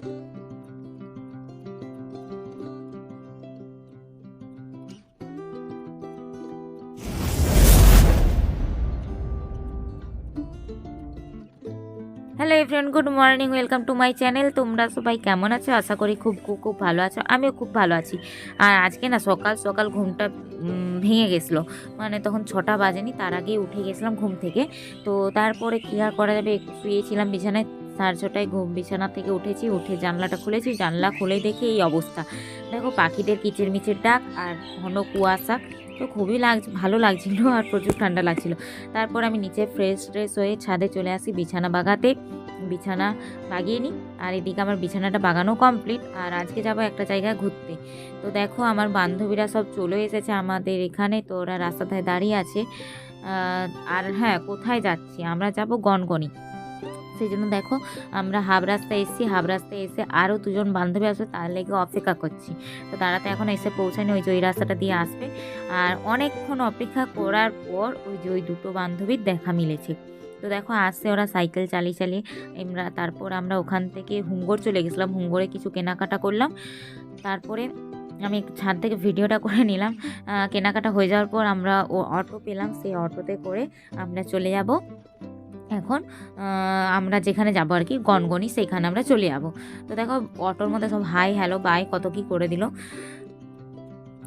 Hello friend good morning welcome to my channel তোমরা সবাই কেমন আছো? আশা করি খুব খুব খুব ভালো আছো। আমিও খুব ভালো আছি। আর আজকে না সকাল সকাল ঘুমটা ভেঙে গেছিল। মানে তখন ছটা বাজেনি, তার আগেই উঠে গেছিলাম ঘুম থেকে। তো তারপরে কী আর করা যাবে? একটু শুয়েছিলাম বিছানায়। সাড়ে ছটায় ঘুম বিছানা থেকে উঠেছি, উঠে জানলাটা খুলেছি, জানলা খুলে দেখে এই অবস্থা। দেখো পাখিদের কিচির মিচির ডাক আর ঘন কুয়াশা, তো খুবই লাগ, ভালো লাগছিল আর প্রচুর ঠান্ডা লাগছিল। তারপর আমি নিচে ফ্রেশ ট্রেশ হয়ে ছাদে চলে আসি বিছানা বাগাতে। বিছানা বাগিয়ে নিই আর এদিকে আমার বিছানাটা বাগানো কমপ্লিট আর আজকে যাব একটা জায়গায় ঘুরতে। তো দেখো আমার বান্ধবীরা সব চলে এসেছে আমাদের এখানে, তো ওরা রাস্তায় দাঁড়িয়ে আছে। আর হ্যাঁ কোথায় যাচ্ছি? আমরা যাব গনগনি। সেই জন্য দেখো, আমরা হাব রাস্তায় এসেছি হাব রাস্তায় এসে আরও দুজন বান্ধবী আসবে, তার লেগে অপেক্ষা করছি। তো তারা তো এখন এসে পৌঁছায়নি, ওই যে ওই রাস্তাটা দিয়ে আসবে। আর অনেকক্ষণ অপেক্ষা করার পর ওই যে ওই দুটো বান্ধবীর দেখা মিলেছে। তো দেখো, আসছে ওরা সাইকেল চালিয়ে চালিয়ে, আমরা তারপর আমরা ওখান থেকে হুঙ্গর চলে গেছিলাম, হুঙ্গরে কিছু কেনাকাটা করলাম। তারপরে আমি ছাদ থেকে ভিডিওটা করে নিলাম। কেনাকাটা হয়ে যাওয়ার পর আমরা ও অটো পেলাম, সেই অটোতে করে আমরা চলে যাব। এখন আমরা যেখানে যাব আর কি, গনগনি, সেইখানে আমরা চলে যাব। তো দেখো, অটোর মধ্যে সব, হাই, হ্যালো বাই কত কি করে দিল।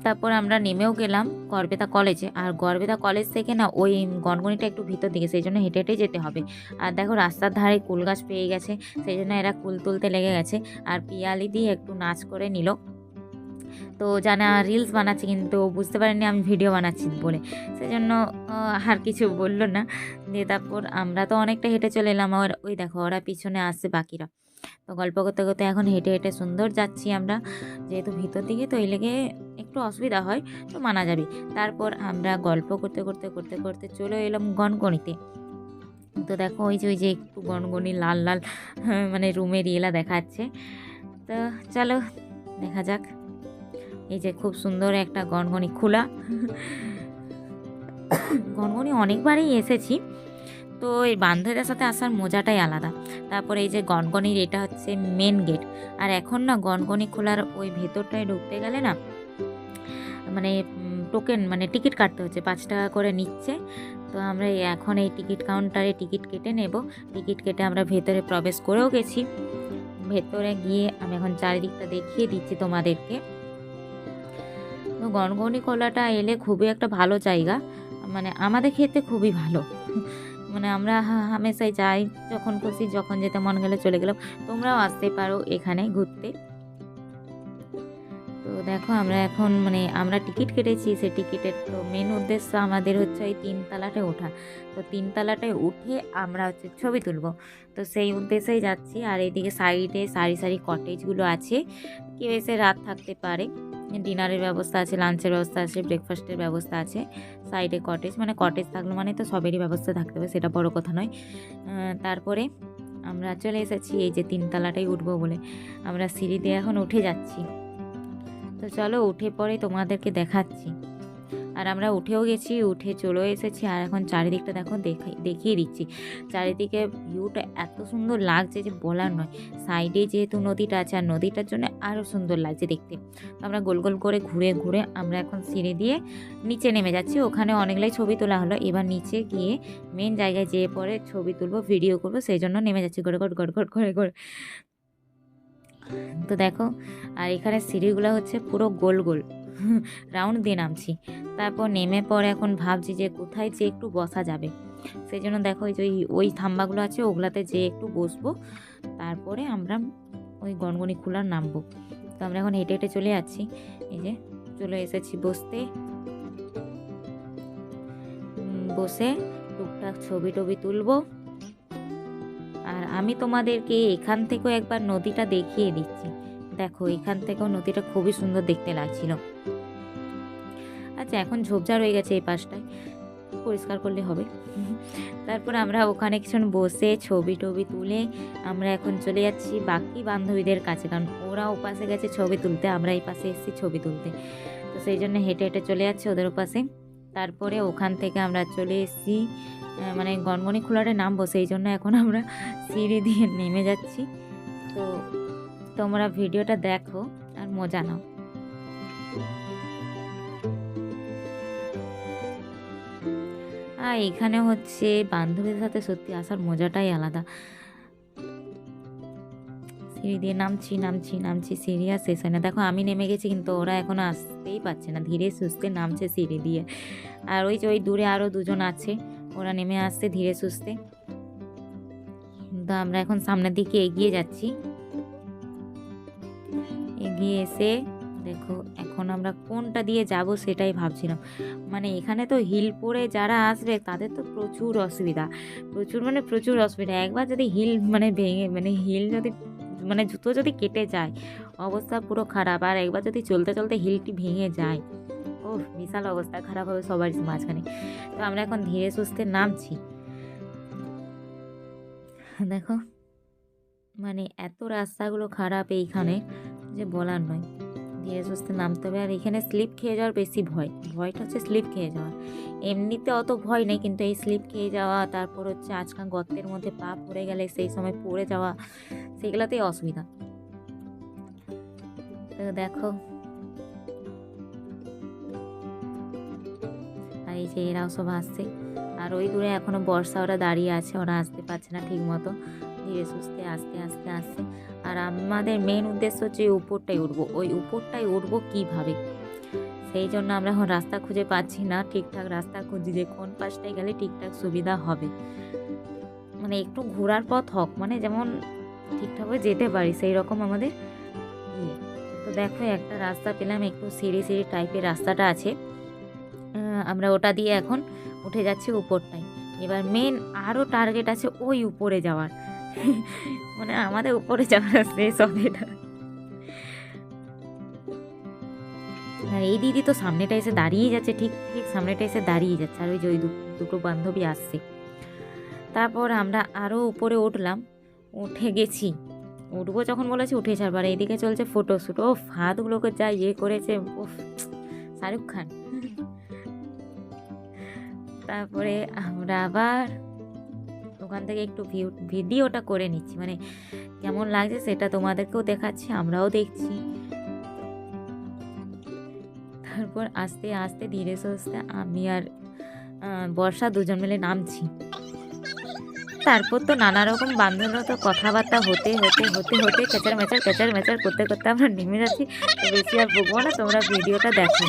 তারপর আমরা নেমেও গেলাম গড়বেতা কলেজে। আর গড়বেতা কলেজ থেকে না, ওই গনগনিটা একটু ভিতর দিকে, সেই জন্য হেঁটে হেঁটে যেতে হবে। আর দেখো, রাস্তার ধারে কুল গাছ পেয়ে গেছে, সেই জন্য এরা কুল তুলতে লেগে গেছে। আর পিয়ালি দিয়ে একটু নাচ করে নিল। তো জানা রিলস বানাচ্ছি কিন্তু বুঝতে পারেনি আমি ভিডিও বানাচ্ছি বলে। সেই জন্য আর কিছু বলল না। দিয়ে তারপর আমরা তো অনেকটা হেঁটে চলে এলাম। আর ওই দেখো ওরা পিছনে আসছে বাকিরা। তো গল্প করতে করতে এখন হেঁটে হেঁটে সুন্দর যাচ্ছি আমরা। যেহেতু ভিতর দিকে তো এই লেগে একটু অসুবিধা হয় তো মানা যাবে। তারপর আমরা গল্প করতে করতে করতে করতে চলে এলাম গনগনিতে। তো দেখো ওই যে ওই যে একটু গনগনি লাল লাল হ্যাঁ, মানে রুমের ইয়েলা দেখাচ্ছে। তো চলো দেখা যাক। এই যে খুব সুন্দর একটা গনগনি খোলা। গনগনি অনেকবারই এসেছি। তো এই বান্ধবীদের সাথে আসার মজাটাই আলাদা। তারপরে এই যে গনগনির এটা হচ্ছে মেন গেট আর এখন না গনগনি খোলার ওই ভেতরটায় ঢুকতে গেলে না মানে টোকেন মানে টিকিট কাটতে হচ্ছে। পাঁচ টাকা করে নিচ্ছে। তো আমরা এখন এই টিকিট কাউন্টারে টিকিট কেটে নেব। টিকিট কেটে আমরা ভেতরে প্রবেশ করেও গেছি। ভেতরে গিয়ে আমি এখন চারিদিকটা দেখিয়ে দিচ্ছি তোমাদেরকে। গনগনি খোলাটা এলে খুবই একটা ভালো জায়গা। মানে আমাদের ক্ষেত্রে খুবই ভালো। মানে আমরা হামেশাই যাই, যখন খুশি, যখন যেতে মন গেলে চলে গেলাম। তোমরাও আসতে পারো এখানে ঘুরতে। তো দেখো আমরা এখন মানে আমরা টিকিট কেটেছি, সে টিকিটের তো মেন উদ্দেশ্য আমাদের হচ্ছে ওই তিনতলাটায় ওঠা। তো তিনতলাটায় উঠে আমরা হচ্ছে ছবি তুলব। তো সেই উদ্দেশ্যেই যাচ্ছি। আর এইদিকে সাইডে সারি সারি কটেজগুলো আছে। কেউ এসে রাত থাকতে পারে। ডিনারের ব্যবস্থা আছে, লাঞ্চের ব্যবস্থা আছে ব্রেকফাস্টের ব্যবস্থা আছে সাইডে কটেজ মানে কটেজ থাকল মানে তো সবেরই ব্যবস্থা থাকতে হবে, সেটা বড় কথা নয়। তারপরে আমরা চলে এসেছি, এই যে তিনতলাটাই উঠবো বলে। আমরা সিঁড়ি দিয়ে এখন উঠে যাচ্ছি। তো চলো উঠে পরে তোমাদেরকে দেখাচ্ছি। আর আমরা উঠেও গেছি, উঠে চলেও এসেছি আর এখন চারিদিকটা দেখো দেখাই, দেখিয়ে দিচ্ছি। চারিদিকে ভিউটা এত সুন্দর লাগছে যে বলার নয়। সাইডে যেহেতু নদীটা আছে আর নদীটার জন্য আরও সুন্দর লাগছে দেখতে। তো আমরা গোল গোল করে ঘুরে ঘুরে আমরা এখন সিঁড়ি দিয়ে নিচে নেমে যাচ্ছি। ওখানে অনেকগুলাই ছবি তোলা হলো। এবার নিচে গিয়ে মেন জায়গায় যেয়ে পরে ছবি তুলবো ভিডিও করব, সেই জন্য নেমে যাচ্ছি গড় গড় গড় গড় করে করে তো দেখো, আর এখানে সিঁড়িগুলো হচ্ছে পুরো গোল গোল। রাউন্ড দিয়ে নামছি। তারপর নেমে পরে এখন ভাবছি যে কোথায় যে একটু বসা যাবে। সেই জন্য দেখো ওই যে ওই- থাম্বাগুলো আছে, ওগুলাতে যে একটু বসবো। তারপরে আমরা ওই গনগনি খোলার নামবো। তো আমরা এখন হেঁটে হেঁটে চলে যাচ্ছি। এই যে চলে এসেছি বসতে। বসে টুকটাক ছবি টবি তুলবো। আর আমি তোমাদেরকে এখান থেকেও একবার নদীটা দেখিয়ে দিচ্ছি। দেখো এখান থেকেও নদীটা খুবই সুন্দর দেখতে লাগছিল। আচ্ছা এখন ঝোপঝাড় হয়ে গেছে এই পাশটায়। পরিষ্কার করলে হবে। তারপর আমরা ওখানে কিছুক্ষণ বসে ছবি টবি তুলে আমরা এখন চলে যাচ্ছি বাকি বান্ধবীদের কাছে। কারণ ওরা ও পাশে গেছে ছবি তুলতে, আমরা এই পাশে এসেছি ছবি তুলতে। তো সেই জন্য হেঁটে হেঁটে চলে যাচ্ছি ওদের পাশে তারপরে ওখান থেকে আমরা চলে এসেছি মানে গনগনি খোলারে নামবো, সেই জন্য এখন আমরা সিঁড়ি দিয়ে নেমে যাচ্ছি। তো তোমরা ভিডিওটা দেখো আর মজা নাও। আর এখানে হচ্ছে বান্ধবীদের সাথে সত্যি আসার মজাটাই আলাদা। সিঁড়ি দিয়ে নামছি নামছি নামছি, সিঁড়ি আর শেষ হয় না। দেখো আমি নেমে গেছি কিন্তু ওরা এখনও আসতেই পারছে না। ধীরে সুস্থে নামছে সিঁড়ি দিয়ে। আর ওই যে ওই দূরে আরও দুজন আছে, ওরা নেমে আসছে ধীরে সুস্থে। তো আমরা এখন সামনের দিকে এগিয়ে যাচ্ছি। এগিয়ে এসে দেখো, এখন আমরা কোনটা দিয়ে যাব সেটাই ভাবছিলাম। মানে এখানে তো হিল পরে যারা আসবে তাদের তো প্রচুর অসুবিধা। প্রচুর মানে প্রচুর অসুবিধা। একবার যদি হিল মানে ভেঙে মানে হিল যদি মানে জুতো যদি কেটে যায়, অবস্থা পুরো খারাপ। আর একবার যদি চলতে চলতে হিলটি ভেঙে যায় ও বিশাল অবস্থা। খারাপ হবে সবারই মাঝখানে। তো আমরা এখন ধীরে সুস্থে নামছি। দেখো মানে এত রাস্তাগুলো খারাপ এইখানে, যে বলার নয়। ধীরে সুস্থে নামতে হবে। আর এখানে স্লিপ খেয়ে যাওয়ার বেশি ভয়। ভয়টা হচ্ছে স্লিপ খেয়ে যাওয়া এমনিতে অত ভয় নেই, কিন্তু এই স্লিপ খেয়ে যাওয়া, তারপর হচ্ছে আজকাল গর্তের মধ্যে পা পড়ে গেলে সেই সময় পড়ে যাওয়া, সেগুলোতেই অসুবিধা। দেখো। আর এই যে এরাও সব আসছে। আর ওই দূরে এখনও বর্ষা ওরা দাঁড়িয়ে আছে, ওরা আসতে পারছে না ঠিক মতো ধীরে সুস্থে আস্তে আস্তে। আসছে আর আমাদের মেন উদ্দেশ্য হচ্ছে উপরটাই উঠবো ওই উপরটাই উঠবো কীভাবে? সেই জন্য আমরা এখন রাস্তা খুঁজে পাচ্ছি না। ঠিকঠাক রাস্তা খুঁজি যে কোন পাশটায় গেলে ঠিকঠাক সুবিধা হবে। মানে একটু ঘোরার পথ হোক মানে যেমন ঠিকঠাকভাবে যেতে পারি সেই রকম আমাদের ইয়ে। তো দেখো, একটা রাস্তা পেলাম, একটু সিঁড়ি সিঁড়ি টাইপের রাস্তাটা আছে। আমরা ওটা দিয়ে এখন উঠে যাচ্ছি উপরটায়। এবার মেন আরও টার্গেট আছে ওই উপরে যাওয়ার। মানে আমাদের উপরে যাওয়ার শেষ হবে না আর এই দিদি তো সামনেটা এসে দাঁড়িয়ে যাচ্ছে, ঠিক ঠিক সামনেটা এসে দাঁড়িয়ে যাচ্ছে। আর ওই যে ওই দুটো বান্ধবী আসছে। তারপর আমরা আরও উপরে উঠলাম, উঠে গেছি। উঠবো যখন বলেছি উঠে ছাড়বার এইদিকে চলছে ফটোশ্যুট ও হাতগুলোকে যা ইয়ে করেছে ও শাহরুখ খান। তারপরে আমরা আবার ওখান থেকে একটু ভিউ, ভিডিওটা করে নিচ্ছি। মানে কেমন লাগছে সেটা তোমাদেরকেও দেখাচ্ছি, আমরাও দেখছি। তারপর আস্তে আস্তে, ধীরে সুস্থে আমি আর বর্ষা দুজন মিলে নামছি। তারপর তো নানা রকম বান্ধবরা তো কথাবার্তা হতে হতে হতে হতে কেচার মেচার কেচার মেচার করতে করতে আমরা নেমে যাচ্ছি। তো বেশি আর বকবো না, তোমরা ভিডিওটা দেখো।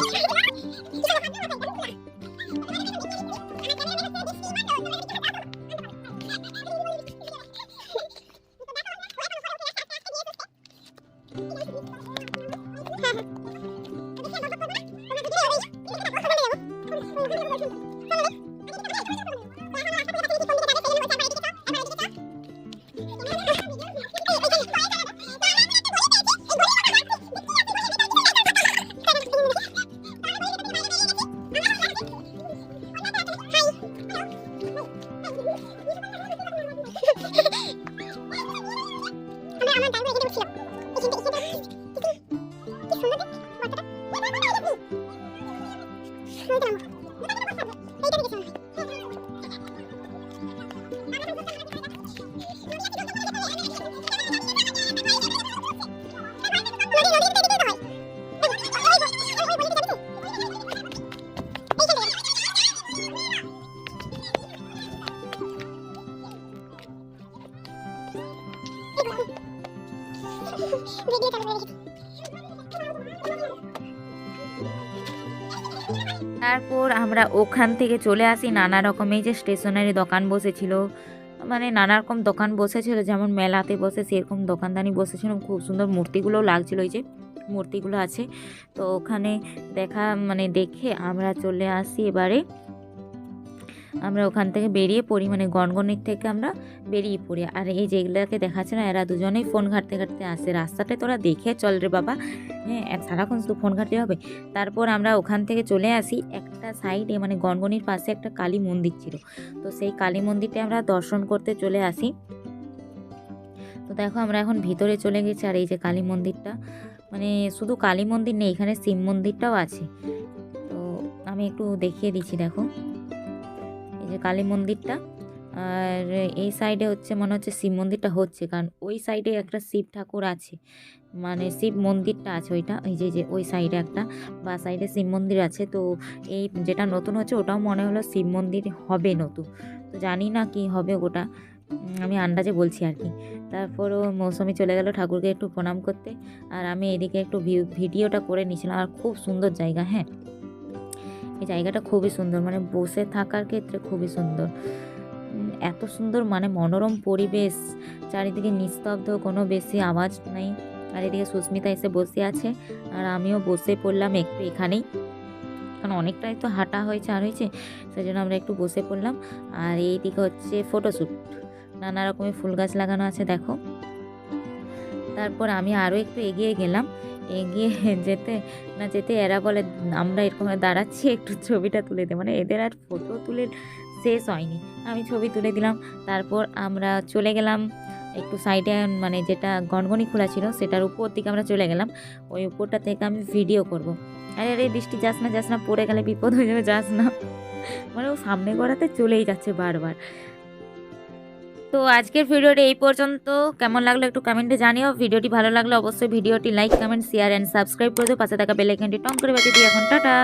তারপর আমরা ওখান থেকে চলে আসি নানা রকমের যে স্টেশনারি দোকান বসেছিল। মানে নানা রকম দোকান বসেছিল, যেমন মেলাতে বসে, সেরকম দোকানদানি বসেছিল। খুব সুন্দর মূর্তিগুলো লাগছিল ওই যে, মূর্তিগুলো আছে। তো ওখানে দেখা মানে দেখে আমরা চলে আসি এবারে। আমরা ওখান থেকে বেরিয়ে পড়ি মানে গনগনির থেকে আমরা বেরিয়ে পড়ি। আর এই যেগুলোকে দেখাচ্ছে না, এরা দুজনেই ফোন ঘাটতে ঘাটতে আসে। রাস্তাটা তোরা দেখে চল রে বাবা। হ্যাঁ সারাক্ষণ শুধু ফোন ঘাটতে হবে। তারপর আমরা ওখান থেকে চলে আসি একটা সাইডে মানে গনগনির পাশে একটা কালী মন্দির ছিল। তো সেই কালী মন্দিরটা আমরা দর্শন করতে চলে আসি। তো দেখো আমরা এখন ভিতরে চলে গেছি আর এই যে কালী মন্দিরটা। মানে শুধু কালী মন্দির নেই, এখানে শিব মন্দিরটাও আছে। তো আমি একটু দেখিয়ে দিচ্ছি, দেখো। এই যে কালী মন্দিরটা। আর এই সাইডে হচ্ছে মনে হচ্ছে শিব মন্দিরটা হচ্ছে, কারণ ওই সাইডে একটা শিব ঠাকুর আছে। মানে শিব মন্দিরটা আছে ওইটা, এই যে যে ওই সাইডে একটা বা সাইডে শিব মন্দির আছে। তো এই যেটা নতুন হচ্ছে ওটাও মনে হলো শিব মন্দির হবে নতুন। তো জানি না কি হবে ওটা আমি আন্দাজে বলছি আর কি। তারপরও মৌসুমি চলে গেল ঠাকুরকে একটু প্রণাম করতে। আর আমি এদিকে একটু ভিডিওটা করে নিয়েছিলাম। আর খুব সুন্দর জায়গা হ্যাঁ? এই জায়গাটা খুবই সুন্দর। মানে বসে থাকার ক্ষেত্রে খুবই সুন্দর। এত সুন্দর মানে মনোরম পরিবেশ। চারিদিকে নিস্তব্ধ, কোনো বেশি আওয়াজ নাই। আর এদিকে সুস্মিতা এসে বসে আছে আর আমিও বসে পড়লাম একটু এখানেই। কারণ অনেকটাই তো হাঁটা হয়েছে, আর হয়েছে সেই জন্য আমরা একটু বসে পড়লাম। আর এই দিকে হচ্ছে ফটোশ্যুট। নানা রকমের ফুল গাছ লাগানো আছে, দেখো। তারপর আমি আরও একটু এগিয়ে গেলাম। এগিয়ে যেতে না যেতে এরা বলে, আমরা এরকম দাঁড়াচ্ছি, একটু ছবিটা তুলে দে। মানে এদের আর ফটো তুলে শেষ হয়নি। আমি ছবি তুলে দিলাম, তারপর আমরা চলে গেলাম একটু সাইডে মানে যেটা গনগনি খোলা ছিল, সেটার উপর দিকে আমরা চলে গেলাম। ওই উপরটা থেকে আমি ভিডিও করব। আরে আরে, বৃষ্টি যাস না যাস না, পড়ে গেলে বিপদ হয়ে যাবে, যাস না। মানে ও সামনে গড়াতে চলেই যাচ্ছে বারবার। তো আজকের ভিডিওটি এই পর্যন্ত। কেমন লাগল একটু কমেন্টে জানিও। ভিডিওটি ভালো লাগলে অবশ্যই ভিডিওটি like, comment share and subscribe করে দিও। পাশে থাকা বেলাইকনটি টম টং করে বাজিয়ে দিই এখন টাটা।